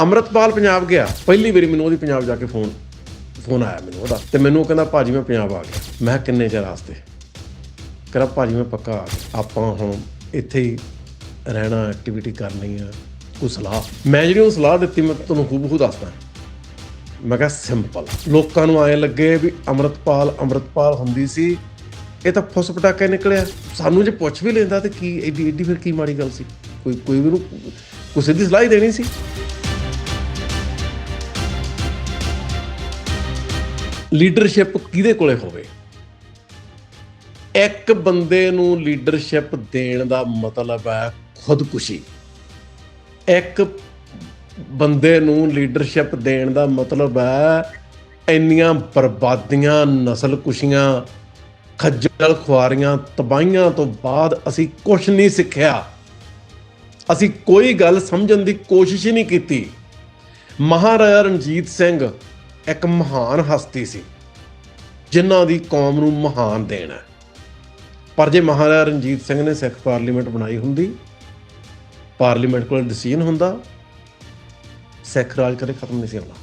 ਅੰਮ੍ਰਿਤਪਾਲ ਪੰਜਾਬ ਗਿਆ। ਪਹਿਲੀ ਵਾਰੀ ਮੈਨੂੰ ਉਹਦੀ ਪੰਜਾਬ ਜਾ ਕੇ ਫੋਨ ਫੋਨ ਆਇਆ ਮੈਨੂੰ ਉਹਦਾ। ਤੇ ਮੈਨੂੰ ਉਹ ਕਹਿੰਦਾ, ਭਾਜੀ, ਮੈਂ ਪੰਜਾਬ ਆ ਗਿਆ। ਮੈਂ ਕਿਹਾ, ਕਿੰਨੇ ਚਿਰ ਵਾਸਤੇ? ਕਹਿੰਦਾ, ਭਾਜੀ, ਮੈਂ ਪੱਕਾ ਆ ਗਿਆ। ਆਪਾਂ ਹੁਣ ਇੱਥੇ ਹੀ ਰਹਿਣਾ ਐਕਟੀਵਿਟੀ ਕਰਨੀ ਆ, ਕੋਈ ਸਲਾਹ। ਮੈਂ ਜਿਹੜੀ ਉਹ ਸਲਾਹ ਦਿੱਤੀ, ਮੈਂ ਤੁਹਾਨੂੰ ਹੂਬਹੂ ਦੱਸਦਾ। ਮੈਂ ਕਿਹਾ ਸਿੰਪਲ ਲੋਕਾਂ ਨੂੰ ਐਂ ਲੱਗੇ ਵੀ ਅੰਮ੍ਰਿਤਪਾਲ ਅੰਮ੍ਰਿਤਪਾਲ ਹੁੰਦੀ ਸੀ। ਇਹ ਤਾਂ ਫੁੱਸ ਪਟਾਕੇ ਨਿਕਲਿਆ। ਸਾਨੂੰ ਜੇ ਪੁੱਛ ਵੀ ਲੈਂਦਾ ਤੇ ਕੀ ਏਡੀ ਏਡੀ ਫਿਰ ਕੀ ਮਾੜੀ ਗੱਲ ਸੀ? ਕੋਈ ਕੋਈ ਵੀ ਨੂੰ ਕੋਈ ਸਿੱਧੀ ਸਲਾਹ ਹੀ ਦੇਣੀ ਸੀ। ਲੀਡਰਸ਼ਿਪ ਕਿਹਦੇ ਕੋਲੇ ਹੋਵੇ? ਇੱਕ ਬੰਦੇ ਨੂੰ ਲੀਡਰਸ਼ਿਪ ਦੇਣ ਦਾ ਮਤਲਬ ਹੈ ਖੁਦਕੁਸ਼ੀ। ਇੱਕ ਬੰਦੇ ਨੂੰ ਲੀਡਰਸ਼ਿਪ ਦੇਣ ਦਾ ਮਤਲਬ ਹੈ ਇੰਨੀਆਂ ਬਰਬਾਦੀਆਂ ਨਸਲ ਕੁਸ਼ੀਆਂ ਖੱਜਲ ਖੁਆਰੀਆਂ, ਤਬਾਹੀਆਂ ਤੋਂ ਬਾਅਦ ਅਸੀਂ ਕੁਝ ਨਹੀਂ ਸਿੱਖਿਆ। ਅਸੀਂ ਕੋਈ ਗੱਲ ਸਮਝਣ ਦੀ ਕੋਸ਼ਿਸ਼ ਹੀ ਨਹੀਂ ਕੀਤੀ। ਮਹਾਰਾਜਾ ਰਣਜੀਤ ਸਿੰਘ ਇੱਕ ਮਹਾਨ ਹਸਤੀ ਸੀ, ਜਿਨ੍ਹਾਂ ਦੀ ਕੌਮ ਨੂੰ ਮਹਾਨ ਦੇਣ ਹੈ। ਪਰ ਜੇ ਮਹਾਰਾਜਾ ਰਣਜੀਤ ਸਿੰਘ ਨੇ ਸਿੱਖ ਪਾਰਲੀਮੈਂਟ ਬਣਾਈ ਹੁੰਦੀ, ਪਾਰਲੀਮੈਂਟ ਕੋਲ ਡਿਸੀਜਨ ਹੁੰਦਾ, ਸਿੱਖ ਰਾਜ ਕਦੇ ਖਤਮ ਨਹੀਂ ਸੀ ਹੋਣਾ,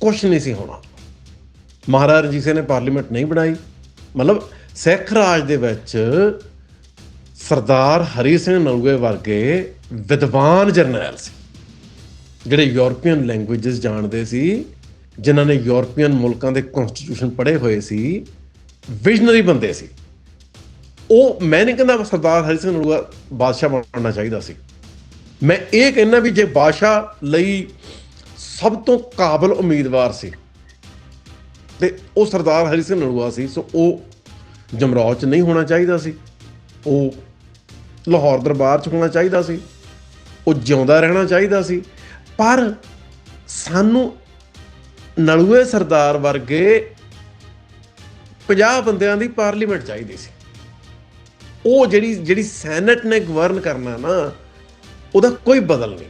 ਕੁਛ ਨਹੀਂ ਸੀ ਹੋਣਾ। ਮਹਾਰਾਜਾ ਰਣਜੀਤ ਸਿੰਘ ਨੇ ਪਾਰਲੀਮੈਂਟ ਨਹੀਂ ਬਣਾਈ, ਮਤਲਬ ਸਿੱਖ ਰਾਜ ਦੇ ਵਿੱਚ ਸਰਦਾਰ ਹਰੀ ਸਿੰਘ ਨਲੂਏ ਵਰਗੇ ਵਿਦਵਾਨ ਜਰਨੈਲ ਸੀ, ਜਿਹੜੇ ਯੂਰਪੀਅਨ ਲੈਂਗੁਏਜਸ ਜਾਣਦੇ ਸੀ ਜਿਨ੍ਹਾਂ ਨੇ ਯੂਰਪੀਅਨ ਮੁਲਕਾਂ ਦੇ ਕਨਸਟੀਟਿਊਸ਼ਨ ਪੜ੍ਹੇ ਹੋਏ ਸੀ ਵਿਜ਼ਨਰੀ ਬੰਦੇ ਸੀ। ਉਹ, ਮੈਂ ਨਹੀਂ ਕਹਿੰਦਾ ਸਰਦਾਰ ਹਰੀ ਸਿੰਘ ਨਲੂਆ ਬਾਦਸ਼ਾਹ ਬਣਨਾ ਚਾਹੀਦਾ ਸੀ। ਮੈਂ ਇਹ ਕਹਿੰਦਾ ਵੀ ਜੇ ਬਾਦਸ਼ਾਹ ਲਈ ਸਭ ਤੋਂ ਕਾਬਲ ਉਮੀਦਵਾਰ ਸੀ ਤੇ ਉਹ ਸਰਦਾਰ ਹਰੀ ਸਿੰਘ ਨਲੂਆ ਸੀ, ਸੋ ਉਹ ਜਮਰੌਰ ਚ ਨਹੀਂ ਹੋਣਾ ਚਾਹੀਦਾ ਸੀ। ਉਹ ਲਾਹੌਰ ਦਰਬਾਰ ਚ ਹੋਣਾ ਚਾਹੀਦਾ ਸੀ। ਉਹ ਜਿਉਂਦਾ ਰਹਿਣਾ ਚਾਹੀਦਾ ਸੀ। ਪਰ ਸਾਨੂੰ ਨਲੂਏ ਸਰਦਾਰ ਵਰਗੇ 50 ਬੰਦਿਆਂ ਦੀ ਪਾਰਲੀਮੈਂਟ ਚਾਹੀਦੀ ਸੀ। ਉਹ ਜਿਹੜੀ ਜਿਹੜੀ ਸੈਨੇਟ ਨੇ ਗਵਰਨ ਕਰਨਾ ਨਾ, ਉਹਦਾ ਕੋਈ ਬਦਲ ਨਹੀਂ।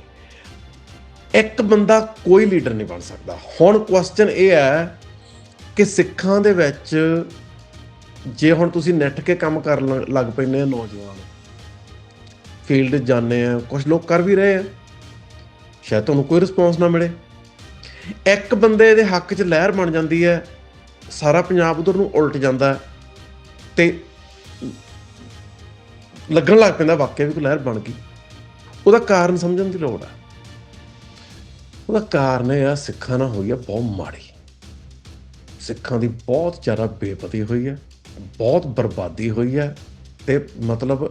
ਇੱਕ ਬੰਦਾ ਕੋਈ ਲੀਡਰ ਨਹੀਂ ਬਣ ਸਕਦਾ। ਹੁਣ ਕੁਐਸਚਨ ਇਹ ਹੈ ਕਿ ਸਿੱਖਾਂ ਦੇ ਵਿੱਚ ਜੇ ਹੁਣ ਤੁਸੀਂ ਨੈਟ ਕੇ ਕੰਮ ਕਰਨ ਲੱਗ ਪੈਂਦੇ ਆ ਨੌਜਵਾਨ ਫੀਲਡ ਜਾਂਦੇ ਆ ਕੁਝ ਲੋਕ ਕਰ ਵੀ ਰਹੇ ਆ। ਸ਼ਾਇਦ ਤੁਹਾਨੂੰ ਕੋਈ ਰਿਸਪੌਂਸ ਨਾ ਮਿਲੇ। ਇੱਕ ਬੰਦੇ ਦੇ ਹੱਕ 'ਚ ਲਹਿਰ ਬਣ ਜਾਂਦੀ ਹੈ, ਸਾਰਾ ਪੰਜਾਬ ਉਧਰ ਨੂੰ ਉਲਟ ਜਾਂਦਾ ਹੈ ਤੇ ਲੱਗਣ ਲੱਗ ਪੈਂਦਾ ਵਾਕਿਆ ਵੀ ਕੋਈ ਲਹਿਰ ਬਣ ਗਈ। ਉਹਦਾ ਕਾਰਨ ਸਮਝਣ ਦੀ ਲੋੜ ਹੈ ਉਹਦਾ ਕਾਰਨ ਇਹ ਆ, ਸਿੱਖਾਂ ਨਾਲ ਹੋਈ ਆ ਬਹੁਤ ਮਾੜੀ। ਸਿੱਖਾਂ ਦੀ ਬਹੁਤ ਜ਼ਿਆਦਾ ਬੇਪਤੀ ਹੋਈ ਹੈ ਬਹੁਤ ਬਰਬਾਦੀ ਹੋਈ ਹੈ ਤੇ ਮਤਲਬ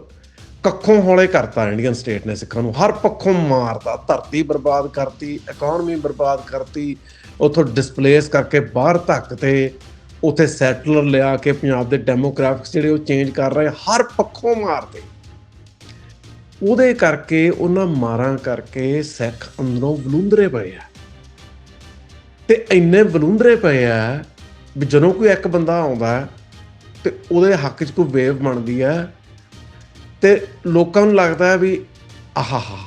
ਕੱਖੋਂ ਹੌਲੇ ਕਰਤਾ ਇੰਡੀਅਨ ਸਟੇਟ ਨੇ ਸਿੱਖਾਂ ਨੂੰ। ਹਰ ਪੱਖੋਂ ਮਾਰਤਾ ਧਰਤੀ ਬਰਬਾਦ ਕਰਤੀ ਇਕਨੋਮੀ ਬਰਬਾਦ ਕਰਤੀ ਉਥੋਂ ਡਿਸਪਲੇਸ ਕਰਕੇ ਬਾਹਰ ਧੱਕ ਤੇ ਉਥੇ ਸੈਟਲਰ ਲਿਆ ਕੇ ਪੰਜਾਬ ਦੇ ਡੈਮੋਗ੍ਰਾਫਿਕਸ ਜਿਹੜੇ ਉਹ ਚੇਂਜ ਕਰ ਰਹੇ ਹਰ ਪੱਖੋਂ ਮਾਰਦੇ। ਉਹਦੇ ਕਰਕੇ ਉਹਨਾਂ ਮਾਰਾਂ ਕਰਕੇ ਸਿੱਖ ਅੰਦਰੋਂ ਬਲੁੰਦਰੇ ਪਏ ਆ। ਤੇ ਇੰਨੇ ਬਲੁੰਦਰੇ ਪਏ ਆ ਵੀ ਜਦੋਂ ਕੋਈ ਇੱਕ ਬੰਦਾ ਆਉਂਦਾ ਹੈ, ਤੇ ਉਹਦੇ ਹੱਕ 'ਚ ਕੋਈ ਵੇਵ ਬਣਦੀ ਹੈ ਤੇ ਲੋਕਾਂ ਨੂੰ ਲੱਗਦਾ ਹੈ ਵੀ ਆਹਾਹਾ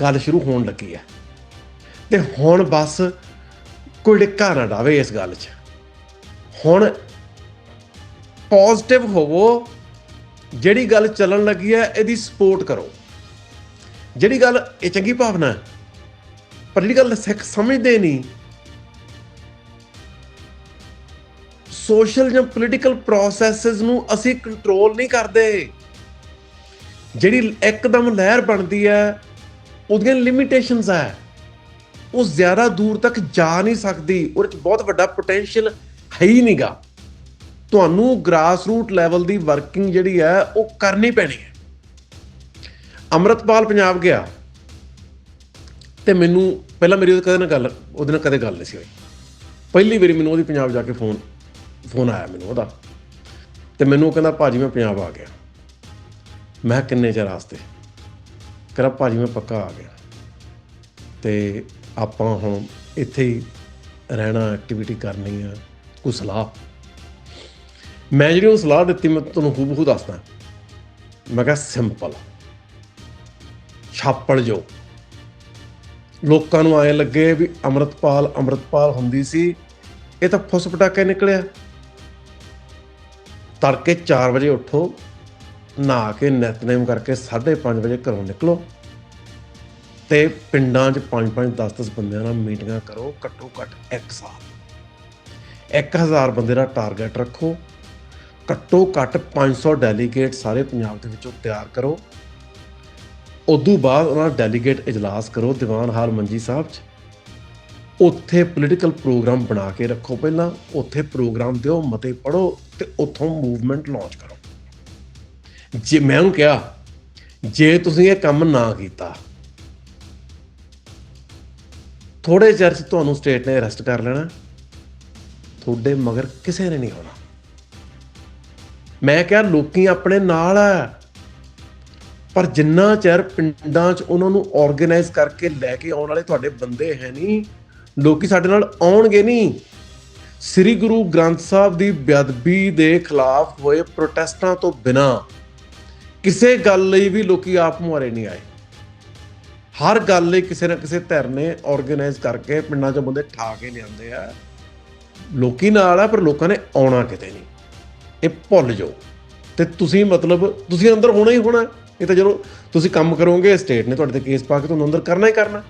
ਗੱਲ ਸ਼ੁਰੂ ਹੋਣ ਲੱਗੀ ਹੈ। ਤੇ ਹੁਣ ਬਸ ਕੋਈ ਡਿੱਕਾ ਨਾ ਡਾਵੇ ਇਸ ਗੱਲ 'ਚ। ਹੁਣ ਪੋਜ਼ਿਟਿਵ ਹੋਵੋ, ਜਿਹੜੀ ਗੱਲ ਚੱਲਣ ਲੱਗੀ ਹੈ, ਇਹਦੀ ਸਪੋਰਟ ਕਰੋ। ਜਿਹੜੀ ਗੱਲ ਇਹ ਚੰਗੀ ਭਾਵਨਾ ਹੈ, ਪਰ ਜਿਹੜੀ ਗੱਲ ਸਿੱਖ ਸਮਝਦੇ ਨਹੀਂ ਸੋਸ਼ਲ ਜਾਂ ਪੋਲੀਟੀਕਲ ਪ੍ਰੋਸੈਸਸ ਨੂੰ ਅਸੀਂ ਕੰਟਰੋਲ ਨਹੀਂ ਕਰਦੇ। ਜਿਹੜੀ ਇੱਕਦਮ ਲਹਿਰ ਬਣਦੀ ਹੈ, ਉਹਦੀਆਂ ਲਿਮਿਟੇਸ਼ਨਸ ਹੈ। ਉਹ ਜ਼ਿਆਦਾ ਦੂਰ ਤੱਕ ਜਾ ਨਹੀਂ ਸਕਦੀ। ਉਹਦੇ ਵਿੱਚ ਬਹੁਤ ਵੱਡਾ ਪੋਟੈਂਸ਼ੀਅਲ ਹੈ ਹੀ ਨਹੀਂਗਾ ਤੁਹਾਨੂੰ ਗ੍ਰਾਸ ਰੂਟ ਲੈਵਲ ਦੀ ਵਰਕਿੰਗ ਜਿਹੜੀ ਹੈ, ਉਹ ਕਰਨੀ ਪੈਣੀ ਹੈ। ਅੰਮ੍ਰਿਤਪਾਲ ਪੰਜਾਬ ਗਿਆ। ਤੇ ਮੈਨੂੰ ਪਹਿਲਾਂ ਮੇਰੀ ਉਹਦੇ ਕਦੇ ਨਾਲ ਗੱਲ ਉਹਦੇ ਨਾਲ ਕਦੇ ਗੱਲ ਨਹੀਂ ਸੀ ਹੋਈ। ਪਹਿਲੀ ਵਾਰੀ ਮੈਨੂੰ ਉਹਦੀ ਪੰਜਾਬ ਜਾ ਕੇ ਫੋਨ ਫੋਨ ਆਇਆ ਮੈਨੂੰ ਉਹਦਾ। ਤੇ ਮੈਨੂੰ ਉਹ ਕਹਿੰਦਾ, ਭਾਜੀ, ਮੈਂ ਪੰਜਾਬ ਆ ਗਿਆ। ਮੈਂ ਕਿਹਾ ਕਿੰਨੇ ਚਿਰ ਵਾਸਤੇ? ਕਹਿੰਦਾ ਭਾਜੀ, ਮੈਂ ਪੱਕਾ ਆ ਗਿਆ। ਤੇ ਆਪਾਂ ਹੁਣ ਇੱਥੇ ਹੀ ਰਹਿਣਾ ਐਕਟੀਵਿਟੀ ਕਰਨੀ ਆ, ਕੋਈ ਸਲਾਹ? ਮੈਂ ਜਿਹੜੀ ਉਹ ਸਲਾਹ ਦਿੱਤੀ, ਮੈਂ ਤੁਹਾਨੂੰ ਖੂਬ ਹੂਬਹੂ ਦੱਸਦਾ। ਮੈਂ ਕਿਹਾ ਸਿੰਪਲ ਛਾਪੜ ਜੋ। ਲੋਕਾਂ ਨੂੰ ਐਂ ਲੱਗੇ ਵੀ ਅੰਮ੍ਰਿਤਪਾਲ ਅੰਮ੍ਰਿਤਪਾਲ ਹੁੰਦੀ ਸੀ, ਇਹ ਤਾਂ ਫੁੱਸ ਪਟਾਕੇ ਨਿਕਲਿਆ। ਤੜਕੇ 4 ਵਜੇ ਉੱਠੋ ਨਹਾ ਕੇ ਨਿਤਨੇਮ ਕਰਕੇ 5:30 ਵਜੇ ਘਰੋਂ ਨਿਕਲੋ ਤੇ ਪਿੰਡਾਂ 'ਚ 5-5 10-10 ਬੰਦਿਆਂ ਨਾਲ ਮੀਟਿੰਗਾਂ ਕਰੋ ਘੱਟੋ ਘੱਟ 1 ਸਾਲ। 1000 ਬੰਦੇ ਦਾ ਟਾਰਗੇਟ ਰੱਖੋ। ਘੱਟੋ ਘੱਟ 500 ਡੈਲੀਗੇਟ ਸਾਰੇ ਪੰਜਾਬ ਦੇ ਵਿੱਚੋਂ ਤਿਆਰ ਕਰੋ। ਉਦੋਂ ਬਾਅਦ ਉਹਨਾਂ ਦਾ ਡੈਲੀਗੇਟ ਇਜਲਾਸ ਕਰੋ ਦੀਵਾਨ ਹਾਲ ਮੰਜੀ ਸਾਹਿਬ 'ਚ। ਉੱਥੇ ਪੋਲੀਟੀਕਲ ਪ੍ਰੋਗਰਾਮ ਬਣਾ ਕੇ ਰੱਖੋ ਪਹਿਲਾਂ। ਉੱਥੇ ਪ੍ਰੋਗਰਾਮ ਦਿਓ, ਮਤੇ ਪੜੋ ਤੇ ਉੱਥੋਂ ਮੂਵਮੈਂਟ ਲਾਂਚ ਕਰੋ। ਜੇ ਮੈਂ ਉਹਨੂੰ ਕਿਹਾ, ਜੇ ਤੁਸੀਂ ਇਹ ਕੰਮ ਨਾ ਕੀਤਾ ਥੋੜੇ ਚਿਰ 'ਚ ਤੁਹਾਨੂੰ ਸਟੇਟ ਨੇ ਅਰੈਸਟ ਕਰ ਲੈਣਾ, ਤੁਹਾਡੇ ਮਗਰ ਕਿਸੇ ਨੇ ਨਹੀਂ ਆਉਣਾ। ਮੈਂ ਕਿਹਾ ਲੋਕੀ ਆਪਣੇ ਨਾਲ ਆ, ਪਰ ਜਿੰਨਾ ਚਿਰ ਪਿੰਡਾਂ 'ਚ ਉਹਨਾਂ ਨੂੰ ਆਰਗੇਨਾਈਜ਼ ਕਰਕੇ ਲੈ ਕੇ ਆਉਣ ਵਾਲੇ ਤੁਹਾਡੇ ਬੰਦੇ ਹੈ ਨਹੀਂ, ਲੋਕੀ ਸਾਡੇ ਨਾਲ ਆਉਣਗੇ ਨਹੀਂ। ਸ੍ਰੀ ਗੁਰੂ ਗ੍ਰੰਥ ਸਾਹਿਬ ਦੀ ਬੇਅਦਬੀ ਦੇ ਖਿਲਾਫ ਹੋਏ ਪ੍ਰੋਟੈਸਟਾਂ ਤੋਂ ਬਿਨਾ ਕਿਸੇ ਗੱਲ ਲਈ ਵੀ ਲੋਕੀ ਆਪ ਮੁਹਾਰੇ ਨਹੀਂ ਆਏ। ਹਰ ਗੱਲ ਲਈ ਕਿਸੇ ਨਾ ਕਿਸੇ ਧਿਰ ਨੇ ਆਰਗੇਨਾਈਜ਼ ਕਰਕੇ ਪਿੰਡਾਂ 'ਚੋਂ ਬੰਦੇ ਠਾ ਕੇ ਲਿਆਂਦੇ ਆ। ਲੋਕੀ ਨਾਲ ਆ, ਪਰ ਲੋਕਾਂ ਨੇ ਆਉਣਾ ਕਿਤੇ ਨਹੀਂ। ਇਹ ਭੁੱਲ ਜਾਓ। ਤੇ ਤੁਸੀਂ ਮਤਲਬ, ਤੁਸੀਂ ਅੰਦਰ ਹੋਣਾ ਹੀ ਹੋਣਾ। ਇਹ ਤਾਂ ਜਦੋਂ ਤੁਸੀਂ ਕੰਮ ਕਰੋਗੇ ਸਟੇਟ ਨੇ ਤੁਹਾਡੇ ਤੇ ਕੇਸ ਪਾ ਕੇ ਤੁਹਾਨੂੰ ਅੰਦਰ ਕਰਨਾ ਹੀ ਕਰਨਾ।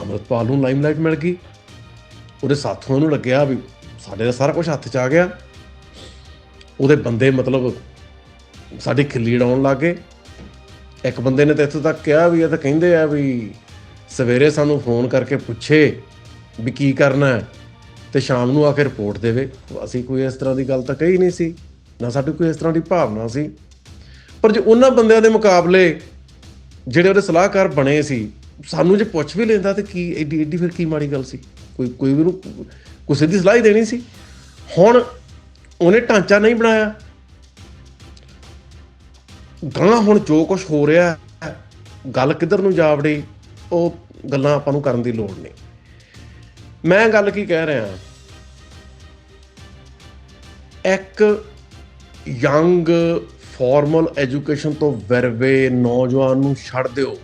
ਅੰਮ੍ਰਿਤਪਾਲ ਨੂੰ ਲਾਈਮਲਾਈਟ ਮਿਲ ਗਈ। ਉਹਦੇ ਸਾਥੀਆਂ ਨੂੰ ਲੱਗਿਆ ਵੀ ਸਾਡੇ ਦਾ ਸਾਰਾ ਕੁਝ ਹੱਥ 'ਚ ਆ ਗਿਆ। ਉਹਦੇ ਬੰਦੇ ਮਤਲਬ ਸਾਡੀ ਖਿੱਲੀ ਡਾਉਣ ਲੱਗੇ ਇੱਕ ਬੰਦੇ ਨੇ ਤਾਂ ਇੱਥੋਂ ਤੱਕ ਕਿਹਾ ਵੀ, ਇਹ ਤਾਂ ਕਹਿੰਦੇ ਆ ਵੀ ਸਵੇਰੇ ਸਾਨੂੰ ਫੋਨ ਕਰਕੇ ਪੁੱਛੇ ਵੀ ਕੀ ਕਰਨਾ ਹੈ ਤੇ ਸ਼ਾਮ ਨੂੰ ਆ ਕੇ ਰਿਪੋਰਟ ਦੇਵੇ। ਅਸੀਂ ਕੋਈ ਇਸ ਤਰ੍ਹਾਂ ਦੀ ਗੱਲ ਤਾਂ ਕਹੀ ਨਹੀਂ ਸੀ, ਨਾ ਸਾਡੀ ਕੋਈ ਇਸ ਤਰ੍ਹਾਂ ਦੀ ਭਾਵਨਾ ਸੀ। ਪਰ ਜੇ ਉਹਨਾਂ ਬੰਦਿਆਂ ਦੇ ਮੁਕਾਬਲੇ ਜਿਹੜੇ ਉਹਦੇ ਸਲਾਹਕਾਰ ਬਣੇ ਸੀ, ਸਾਨੂੰ ਜੇ ਪੁੱਛ ਵੀ ਲੈਂਦਾ ਤੇ ਕੀ, ਐਡੀ ਏਡੀ ਫਿਰ ਕੀ ਮਾੜੀ ਗੱਲ ਸੀ? ਕੋਈ ਕੋਈ ਵੀ ਨੂੰ ਕੋਈ ਸਿੱਧੀ ਸਲਾਹ ਹੀ ਦੇਣੀ ਸੀ। ਹੁਣ ਉਹਨੇ ਢਾਂਚਾ ਨਹੀਂ ਬਣਾਇਆ। ਗਾਂ ਹੁਣ ਜੋ ਕੁਝ ਹੋ ਰਿਹਾ ਗੱਲ ਕਿੱਧਰ ਨੂੰ ਜਾ ਵੜੀ, ਉਹ ਗੱਲਾਂ ਆਪਾਂ ਨੂੰ ਕਰਨ ਦੀ ਲੋੜ ਨਹੀਂ। ਮੈਂ ਗੱਲ ਕੀ ਕਹਿ ਰਿਹਾ ਇੱਕ ਯੰਗ ਫਾਰਮਲ ਐਜੂਕੇਸ਼ਨ ਤੋਂ ਵਰਵੇ ਨੌਜਵਾਨ ਨੂੰ ਛੱਡ ਦਿਓ।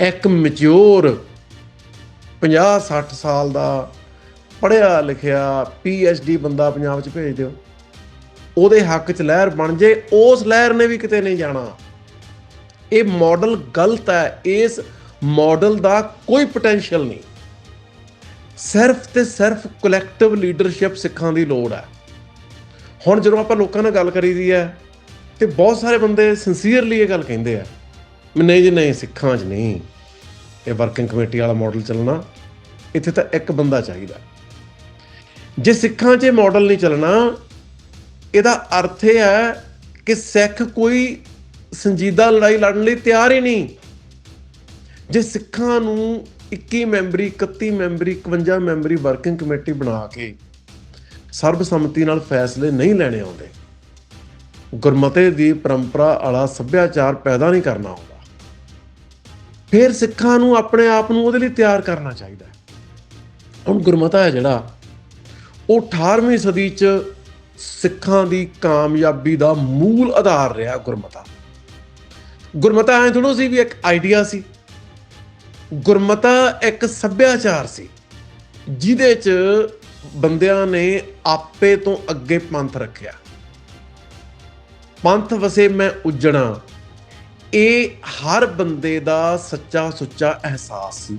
ਇੱਕ ਮੈਚੁਰ 50 60 ਸਾਲ ਦਾ ਪੜ੍ਹਿਆ, ਲਿਖਿਆ ਡੀ ਬੰਦਾ ਪੰਜਾਬ 'ਚ ਭੇਜ ਦਿਓ। ਉਹਦੇ ਹੱਕ 'ਚ ਲਹਿਰ ਬਣ ਜੇ, ਉਸ ਲਹਿਰ ਨੇ ਵੀ ਕਿਤੇ ਨਹੀਂ ਜਾਣਾ। ਇਹ ਮਾਡਲ ਗਲਤ ਹੈ, ਇਸ ਮਾਡਲ ਦਾ ਕੋਈ ਪੋਟੈਂਸ਼ੀਅਲ ਨਹੀਂ। ਸਿਰਫ ਤੇ ਸਿਰਫ ਕਲੈਕਟਿਵ ਲੀਡਰਸ਼ਿਪ ਸਿੱਖਾਂ ਦੀ ਲੋੜ ਹੈ। ਹੁਣ ਜਦੋਂ ਆਪਾਂ ਲੋਕਾਂ ਨਾਲ ਗੱਲ ਕਰੀਦੀ ਹੈ, ਤੇ ਬਹੁਤ ਸਾਰੇ ਬੰਦੇ ਸਿੰਸੀਅਰਲੀ ਇਹ ਗੱਲ ਕਹਿੰਦੇ ਆ ਨਹੀਂ ਜੀ, ਨਹੀਂ, ਸਿੱਖਾਂ 'ਚ ਨਹੀਂ। ਇਹ ਵਰਕਿੰਗ ਕਮੇਟੀ ਵਾਲਾ ਮਾਡਲ ਚੱਲਣਾ, ਇੱਥੇ ਤਾਂ ਇੱਕ ਬੰਦਾ ਚਾਹੀਦਾ। ਜੇ ਸਿੱਖਾਂ 'ਚ ਇਹ ਮਾਡਲ ਨਹੀਂ ਚੱਲਣਾ, ਇਹਦਾ ਅਰਥ ਇਹ ਹੈ ਕਿ ਸਿੱਖ ਕੋਈ ਸੰਜੀਦਾ ਲੜਾਈ ਲੜਨ ਲਈ ਤਿਆਰ ਹੀ ਨਹੀਂ। ਜੇ ਸਿੱਖਾਂ ਨੂੰ 21 ਮੈਂਬਰੀ 31 ਮੈਂਬਰੀ 51 ਮੈਂਬਰੀ ਵਰਕਿੰਗ ਕਮੇਟੀ ਬਣਾ ਕੇ ਸਰਬਸੰਮਤੀ ਨਾਲ ਫੈਸਲੇ ਨਹੀਂ ਲੈਣੇ ਆਉਂਦੇ, ਗੁਰਮਤੇ ਦੀ ਪਰੰਪਰਾ ਵਾਲਾ ਸੱਭਿਆਚਾਰ ਪੈਦਾ ਨਹੀਂ ਕਰਨਾ ਆਉਂਦਾ, ਫਿਰ ਸਿੱਖਾਂ ਨੂੰ ਆਪਣੇ ਆਪ ਨੂੰ ਉਹਦੇ ਲਈ ਤਿਆਰ ਕਰਨਾ ਚਾਹੀਦਾ ਹੁਣ ਗੁਰਮਤਾ ਹੈ ਜਿਹੜਾ ਉਹ 18ਵੀਂ ਸਦੀ 'ਚ ਸਿੱਖਾਂ ਦੀ ਕਾਮਯਾਬੀ ਦਾ ਮੂਲ ਆਧਾਰ ਰਿਹਾ ਗੁਰਮਤਾ। ਗੁਰਮਤਾ ਐ ਥੋੜੋ ਸੀ ਵੀ ਇੱਕ ਆਈਡੀਆ ਸੀ। ਗੁਰਮਤਾ ਇੱਕ ਸੱਭਿਆਚਾਰ ਸੀ, ਜਿਹਦੇ 'ਚ ਬੰਦਿਆਂ ਨੇ ਆਪੇ ਤੋਂ ਅੱਗੇ ਪੰਥ ਰੱਖਿਆ। ਪੰਥ ਵਸੇ ਮੈਂ ਉਜਣਾ, ਇਹ ਹਰ ਬੰਦੇ ਦਾ ਸੱਚਾ ਸੁੱਚਾ ਅਹਿਸਾਸ ਸੀ।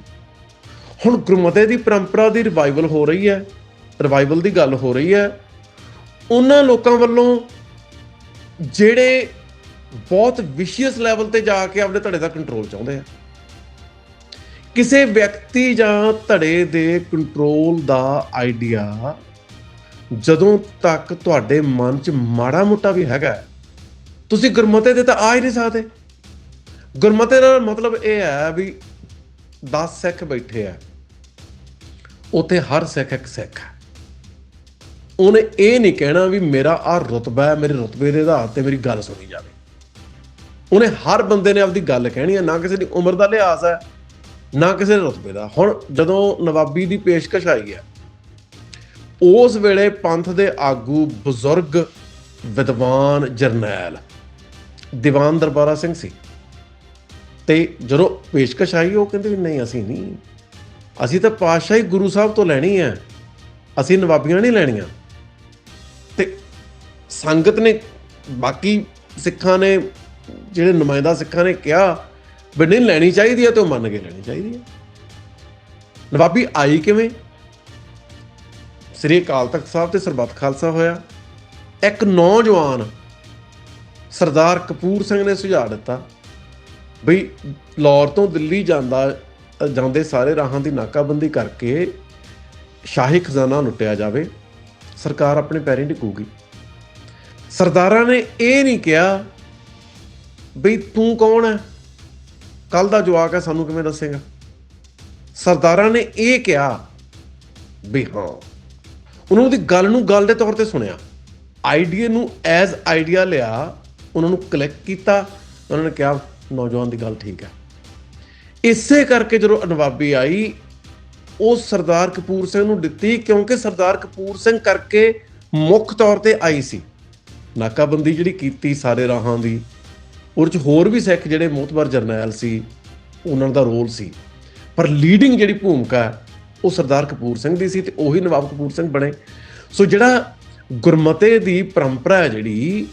ਹੁਣ ਗੁਰਮਤੇ ਦੀ ਪਰੰਪਰਾ ਦੀ ਰਿਵਾਈਵਲ ਹੋ ਰਹੀ ਹੈ। ਰਿਵਾਈਵਲ ਦੀ ਗੱਲ ਹੋ ਰਹੀ ਹੈ। ਉਹਨਾਂ ਲੋਕਾਂ ਵੱਲੋਂ ਜਿਹੜੇ ਬਹੁਤ ਵਿਸ਼ੀਅਸ ਲੈਵਲ ਤੇ ਜਾ ਕੇ ਆਪਣੇ ਧੜੇ ਦਾ ਕੰਟਰੋਲ ਚਾਹੁੰਦੇ ਆ। ਕਿਸੇ ਵਿਅਕਤੀ ਜਾਂ ਧੜੇ ਦੇ ਕੰਟਰੋਲ ਦਾ ਆਈਡੀਆ ਜਦੋਂ ਤੱਕ ਤੁਹਾਡੇ ਮਨ 'ਚ ਮਾੜਾ ਮੋਟਾ ਵੀ ਹੈਗਾ ਤੁਸੀਂ ਗੁਰਮਤੇ ਦੇ ਤਾਂ ਆ ਹੀ ਨਹੀਂ ਸਕਦੇ। ਗੁਰਮਤੇ ਦਾ ਮਤਲਬ ਇਹ ਹੈ ਵੀ 10 ਸਿੱਖ ਬੈਠੇ ਆ, ਉੱਥੇ ਹਰ ਸਿੱਖ ਇੱਕ ਸਿੱਖ ਹੈ। ਉਹਨੇ ਇਹ ਨਹੀਂ ਕਹਿਣਾ ਵੀ ਮੇਰਾ ਆ ਰਤਬਾ ਹੈ, ਮੇਰੇ ਰਤਬੇ ਦੇ ਆਧਾਰ ਤੇ ਮੇਰੀ ਗੱਲ ਸੁਣੀ ਜਾਵੇ। ਉਹਨੇ ਹਰ ਬੰਦੇ ਨੇ ਆਪਦੀ ਗੱਲ ਕਹਿਣੀ ਹੈ, ਨਾ ਕਿਸੇ ਦੀ ਉਮਰ ਦਾ ਲਿਹਾਜ਼ ਹੈ, ਨਾ ਕਿਸੇ ਦੇ ਰਤਬੇ ਦਾ। ਹੁਣ ਜਦੋਂ ਨਵਾਬੀ ਦੀ ਪੇਸ਼ਕਸ਼ ਆਈ ਹੈ, ਉਸ ਵੇਲੇ ਪੰਥ ਦੇ ਆਗੂ ਬਜ਼ੁਰਗ ਵਿਦਵਾਨ ਜਰਨੈਲ ਦੀਵਾਨ ਦਰਬਾਰਾ ਸਿੰਘ ਸੀ। ਤੇ ਜਦੋਂ ਪੇਸ਼ਕਸ਼ ਆਈ, ਉਹ ਕਹਿੰਦੇ ਵੀ ਨਹੀਂ, ਅਸੀਂ ਨਹੀਂ। ਅਸੀਂ ਤਾਂ ਪਾਤਸ਼ਾਹੀ ਗੁਰੂ ਸਾਹਿਬ ਤੋਂ ਲੈਣੀ ਹੈ। ਅਸੀਂ ਨਵਾਬੀਆਂ ਨਹੀਂ ਲੈਣੀਆਂ। ਸੰਗਤ ਨੇ ਬਾਕੀ ਸਿੱਖਾਂ ਨੇ, ਜਿਹੜੇ ਨੁਮਾਇੰਦਾ ਸਿੱਖਾਂ ਨੇ ਕਿਹਾ ਵੀ ਨਹੀਂ ਲੈਣੀ ਚਾਹੀਦੀ ਹੈ ਤੇ ਉਹ ਮੰਨ ਕੇ ਲੈਣੀ ਚਾਹੀਦੀ ਹੈ ਨਵਾਬੀ ਆਈ ਕਿਵੇਂ? ਸ੍ਰੀ ਅਕਾਲ ਤਖਤ ਸਾਹਿਬ ਤੇ ਸਰਬੱਤ ਖਾਲਸਾ ਹੋਇਆ। ਇੱਕ ਨੌਜਵਾਨ ਸਰਦਾਰ ਕਪੂਰ ਸਿੰਘ ਨੇ ਸੁਝਾਅ ਦਿੱਤਾ ਬਈ ਲਾਹੌਰ ਤੋਂ ਦਿੱਲੀ ਜਾਂਦਾ, ਜਾਂਦੇ ਸਾਰੇ ਰਾਹਾਂ ਦੀ ਨਾਕਾਬੰਦੀ ਕਰਕੇ ਸ਼ਾਹੀ ਖਜ਼ਾਨਾ ਲੁੱਟਿਆ ਜਾਵੇ। ਸਰਕਾਰ ਆਪਣੇ ਪੈਰੀਂ ਢਿੱਕੂਗੀ ਸਰਦਾਰਾਂ ਨੇ ਇਹ ਨਹੀਂ ਕਿਹਾ ਬਈ ਤੂੰ ਕੌਣ ਹੈ? ਕੱਲ ਦਾ ਜਵਾਕ ਹੈ, ਸਾਨੂੰ ਕਿਵੇਂ ਦੱਸੇਗਾ? ਸਰਦਾਰਾਂ ਨੇ ਇਹ ਕਿਹਾ ਵੀ ਹਾਂ, ਉਹਨਾਂ ਦੀ ਗੱਲ ਨੂੰ ਗੱਲ ਦੇ ਤੌਰ ਤੇ ਸੁਣਿਆ। ਆਈਡੀਆ ਨੂੰ ਐਜ਼ ਆਈਡੀਆ ਲਿਆ, ਉਹਨਾਂ ਨੂੰ ਕਲਿੱਕ ਕੀਤਾ, ਉਹਨਾਂ ਨੇ ਕਿਹਾ ਨੌਜਵਾਨ ਦੀ ਗੱਲ ਠੀਕ ਹੈ। ਇਸੇ ਕਰਕੇ ਜਦੋਂ ਨਵਾਬੀ ਆਈ, ਉਹ ਸਰਦਾਰ ਕਪੂਰ ਸਿੰਘ ਨੂੰ ਦਿੱਤੀ ਕਿਉਂਕਿ ਸਰਦਾਰ ਕਪੂਰ ਸਿੰਘ ਕਰਕੇ ਮੁੱਖ ਤੌਰ ਤੇ ਆਈ ਸੀ। ਨਾਕਾਬੰਦੀ ਜਿਹੜੀ ਕੀਤੀ ਸਾਰੇ ਰਾਹਾਂ ਦੀ, ਉਹਦੇ ਚ ਹੋਰ ਵੀ ਸਿੱਖ ਜਿਹੜੇ ਮੋਤਬਰ ਜਰਨੈਲ ਸੀ, ਉਹਨਾਂ ਦਾ ਰੋਲ ਸੀ। ਪਰ ਲੀਡਿੰਗ ਜਿਹੜੀ ਭੂਮਿਕਾ ਉਹ ਸਰਦਾਰ ਕਪੂਰ ਸਿੰਘ ਦੀ ਸੀ ਤੇ ਉਹੀ ਨਵਾਬ ਕਪੂਰ ਸਿੰਘ ਬਣੇ। ਸੋ ਜਿਹੜਾ ਗੁਰਮਤੇ ਦੀ ਪਰੰਪਰਾ ਹੈ ਜਿਹੜੀ,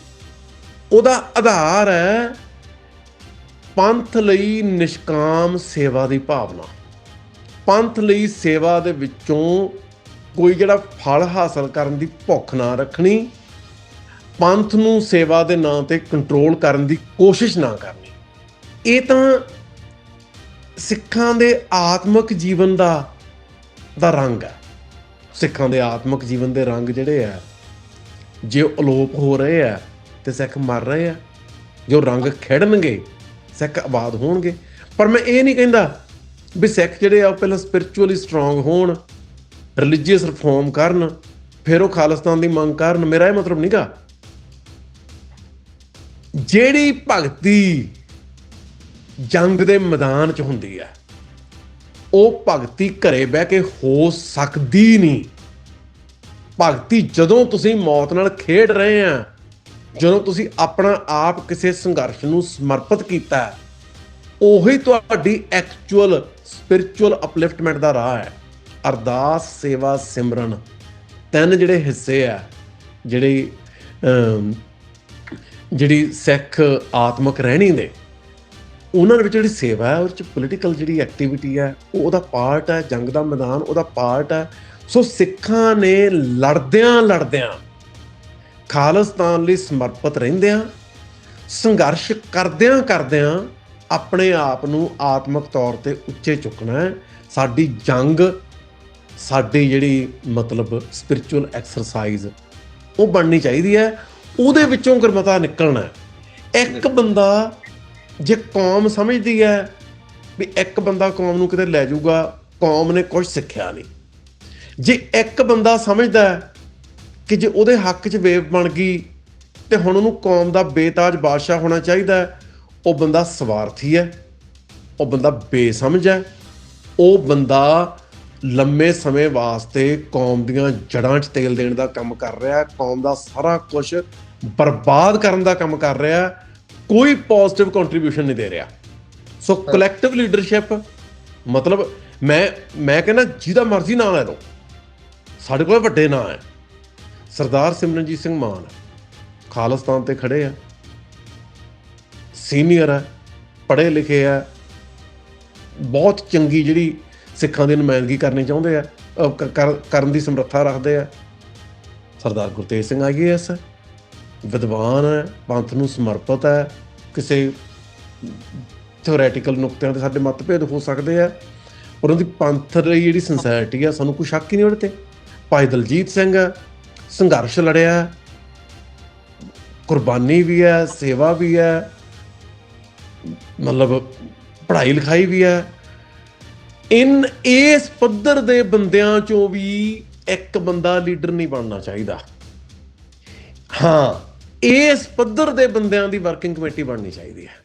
ਉਹਦਾ ਆਧਾਰ ਹੈ ਪੰਥ ਲਈ ਨਿਸ਼ਕਾਮ ਸੇਵਾ ਦੀ ਭਾਵਨਾ। ਪੰਥ ਲਈ ਸੇਵਾ ਦੇ ਵਿੱਚੋਂ ਕੋਈ ਜਿਹੜਾ ਫਲ ਹਾਸਲ ਕਰਨ ਦੀ ਭੁੱਖ ਨਾ ਰੱਖਣੀ ਪੰਥ ਨੂੰ ਸੇਵਾ ਦੇ ਨਾਂ ਤੇ ਕੰਟਰੋਲ ਕਰਨ ਦੀ ਕੋਸ਼ਿਸ਼ ਨਾ ਕਰਨੀ। ਇਹ ਤਾਂ ਸਿੱਖਾਂ ਦੇ ਆਤਮਿਕ ਜੀਵਨ ਦਾ ਦਾ ਰੰਗ ਹੈ। ਸਿੱਖਾਂ ਦੇ ਆਤਮਿਕ ਜੀਵਨ ਦੇ ਰੰਗ ਜਿਹੜੇ ਆ, ਜੇ ਉਹ ਅਲੋਪ ਹੋ ਰਹੇ ਆ ਤੇ ਸਿੱਖ ਮਰ ਰਹੇ ਆ। ਜੋ ਰੰਗ ਖਿੜਨਗੇ, ਸਿੱਖ ਆਬਾਦ ਹੋਣਗੇ। ਪਰ ਮੈਂ ਇਹ ਨਹੀਂ ਕਹਿੰਦਾ ਵੀ ਸਿੱਖ ਜਿਹੜੇ ਆ, ਉਹ ਪਹਿਲਾਂ ਸਪਿਰਚੁਅਲੀ ਸਟਰੋਂਗ ਹੋਣ ਰਿਲੀਜੀਅਸ ਰਿਫਾਰਮ ਕਰਨ, ਫਿਰ ਉਹ ਖਾਲਿਸਤਾਨ ਦੀ ਮੰਗ ਕਰਨ। ਮੇਰਾ ਇਹ ਮਤਲਬ ਨਹੀਂਗਾ ਜਿਹੜੀ ਭਗਤੀ ਜੰਗ ਦੇ ਮੈਦਾਨ 'ਚ ਹੁੰਦੀ ਹੈ ਉਹ ਭਗਤੀ ਘਰੇ ਬਹਿ ਕੇ ਹੋ ਸਕਦੀ ਨਹੀਂ। ਭਗਤੀ ਜਦੋਂ ਤੁਸੀਂ ਮੌਤ ਨਾਲ ਖੇਡ ਰਹੇ ਆ ਜਦੋਂ ਤੁਸੀਂ ਆਪਣਾ ਆਪ ਕਿਸੇ ਸੰਘਰਸ਼ ਨੂੰ ਸਮਰਪਿਤ ਕੀਤਾ ਹੈ, ਉਹੀ ਤੁਹਾਡੀ ਐਕਚੁਅਲ ਸਪਿਰਚੁਅਲ ਅਪਲਿਫਟਮੈਂਟ ਦਾ ਰਾਹ ਹੈ। ਅਰਦਾਸ ਸੇਵਾ ਸਿਮਰਨ ਤਿੰਨ ਜਿਹੜੇ ਹਿੱਸੇ ਆ ਜਿਹੜੀ ਜਿਹੜੀ ਸਿੱਖ ਆਤਮਿਕ ਰਹਿਣੀ ਦੇ ਉਹਨਾਂ ਦੇ ਵਿੱਚ ਜਿਹੜੀ ਸੇਵਾ ਹੈ, ਉਹਦੇ ਚ ਪੋਲੀਟੀਕਲ ਜਿਹੜੀ ਐਕਟੀਵਿਟੀ ਹੈ, ਉਹ ਉਹਦਾ ਪਾਰਟ ਹੈ, ਜੰਗ ਦਾ ਮੈਦਾਨ ਉਹਦਾ ਪਾਰਟ ਹੈ। ਸੋ ਸਿੱਖਾਂ ਨੇ ਲੜਦਿਆਂ ਲੜਦਿਆਂ ਖਾਲਿਸਤਾਨ ਲਈ ਸਮਰਪਿਤ ਰਹਿੰਦਿਆਂ, ਸੰਘਰਸ਼ ਕਰਦਿਆਂ ਕਰਦਿਆਂ ਆਪਣੇ ਆਪ ਨੂੰ ਆਤਮਿਕ ਤੌਰ ਤੇ ਉੱਚੇ ਚੁੱਕਣਾ ਹੈ। ਸਾਡੀ ਜੰਗ, ਸਾਡੀ ਜਿਹੜੀ ਮਤਲਬ ਸਪਿਰਚੁਅਲ ਐਕਸਰਸਾਈਜ਼ ਉਹ ਬਣਨੀ ਚਾਹੀਦੀ ਹੈ। ਉਹਦੇ ਵਿੱਚੋਂ ਗੁਰਮਤਾ ਨਿਕਲਣਾ ਹੈ ਇੱਕ ਬੰਦਾ ਜੇ ਕੌਮ ਸਮਝਦੀ ਹੈ ਵੀ ਇੱਕ ਬੰਦਾ ਕੌਮ ਨੂੰ ਕਿਤੇ ਲੈ ਜਾਊਗਾ ਕੌਮ ਨੇ ਕੁਝ ਸਿੱਖਿਆ ਨਹੀਂ। ਜੇ ਇੱਕ ਬੰਦਾ ਸਮਝਦਾ ਹੈ ਕਿ ਜੇ ਉਹਦੇ ਹੱਕ 'ਚ ਵੇਵ ਬਣ ਗਈ ਤੇ ਹੁਣ ਉਹਨੂੰ ਕੌਮ ਦਾ ਬੇਤਾਜ ਬਾਦਸ਼ਾਹ ਹੋਣਾ ਚਾਹੀਦਾ ਉਹ ਬੰਦਾ ਸਵਾਰਥੀ ਹੈ ਉਹ ਬੰਦਾ ਬੇਸਮਝ ਹੈ ਉਹ ਬੰਦਾ ਲੰਮੇ ਸਮੇਂ ਵਾਸਤੇ ਕੌਮ ਦੀਆਂ ਜੜ੍ਹਾਂ 'ਚ ਤੇਲ ਦੇਣ ਦਾ ਕੰਮ ਕਰ ਰਿਹਾ ਹੈ ਕੌਮ ਦਾ ਸਾਰਾ ਕੁਝ ਬਰਬਾਦ ਕਰਨ ਦਾ ਕੰਮ ਕਰ ਰਿਹਾ ਕੋਈ ਪੋਜ਼ਿਟਿਵ ਕੰਟਰੀਬਿਊਸ਼ਨ ਨਹੀਂ ਦੇ ਰਿਹਾ। ਸੋ ਕਲੈਕਟਿਵ ਲੀਡਰਸ਼ਿਪ ਮਤਲਬ ਮੈਂ ਮੈਂ ਕਹਿੰਦਾ ਜਿਹਦਾ ਮਰਜ਼ੀ ਨਾਂ ਲੈ ਲਓ। ਸਾਡੇ ਕੋਲ ਵੱਡੇ ਨਾਂ ਹੈ। ਸਰਦਾਰ ਸਿਮਰਨਜੀਤ ਸਿੰਘ ਮਾਨ ਖਾਲਿਸਤਾਨ ਤੇ ਖੜੇ ਆ। ਸੀਨੀਅਰ ਹੈ। ਪੜ੍ਹੇ ਲਿਖੇ ਆ। ਬਹੁਤ ਚੰਗੀ ਜਿਹੜੀ ਸਿੱਖਾਂ ਦੀ ਨੁਮਾਇੰਦਗੀ ਕਰਨੀ ਚਾਹੁੰਦੇ ਆ। ਕਰਨ ਦੀ ਸਮਰੱਥਾ ਰੱਖਦੇ ਆ। ਸਰਦਾਰ ਗੁਰਤੇਜ ਸਿੰਘ ਆਈਏਐਸ ਵਿਦਵਾਨ ਹੈ, ਪੰਥ ਨੂੰ ਸਮਰਪਿਤ ਹੈ, ਕਿਸੇ ਥਿਓਰੈਟੀਕਲ ਨੁਕਤਿਆਂ ਤੇ ਸਾਡੇ ਮਤਭੇਦ ਹੋ ਸਕਦੇ ਆ, ਪਰ ਉਹਦੀ ਪੰਥ ਲਈ ਜਿਹੜੀ ਸਿੰਸੈਰਿਟੀ ਆ, ਸਾਨੂੰ ਕੋਈ ਸ਼ੱਕ ਹੀ ਨਹੀਂ ਉਹਦੇ ਤੇ। ਭਾਈ ਦਲਜੀਤ ਸਿੰਘ ਸੰਘਰਸ਼ ਲੜਿਆ ਕੁਰਬਾਨੀ ਵੀ ਹੈ, ਸੇਵਾ ਵੀ ਹੈ, ਮਤਲਬ ਪੜ੍ਹਾਈ ਲਿਖਾਈ ਵੀ ਹੈ। ਇਨ ਇਸ ਪੱਧਰ ਦੇ ਬੰਦਿਆਂ ਚੋਂ ਵੀ ਇੱਕ ਬੰਦਾ ਲੀਡਰ ਨਹੀਂ ਬਣਨਾ ਚਾਹੀਦਾ। ਹਾਂ ਇਸ ਪੱਧਰ ਦੇ ਬੰਦਿਆਂ ਦੀ ਵਰਕਿੰਗ ਕਮੇਟੀ ਬਣਨੀ ਚਾਹੀਦੀ ਹੈ।